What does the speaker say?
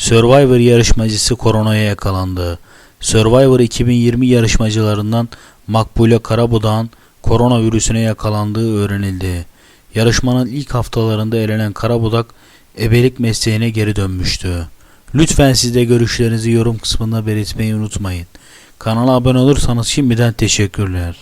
Survivor yarışmacısı koronaya yakalandı. Survivor 2020 yarışmacılarından Makbule Karabudak'ın koronavirüsüne yakalandığı öğrenildi. Yarışmanın ilk haftalarında elenen Karabudak ebelik mesleğine geri dönmüştü. Lütfen siz de görüşlerinizi yorum kısmında belirtmeyi unutmayın. Kanala abone olursanız şimdiden teşekkürler.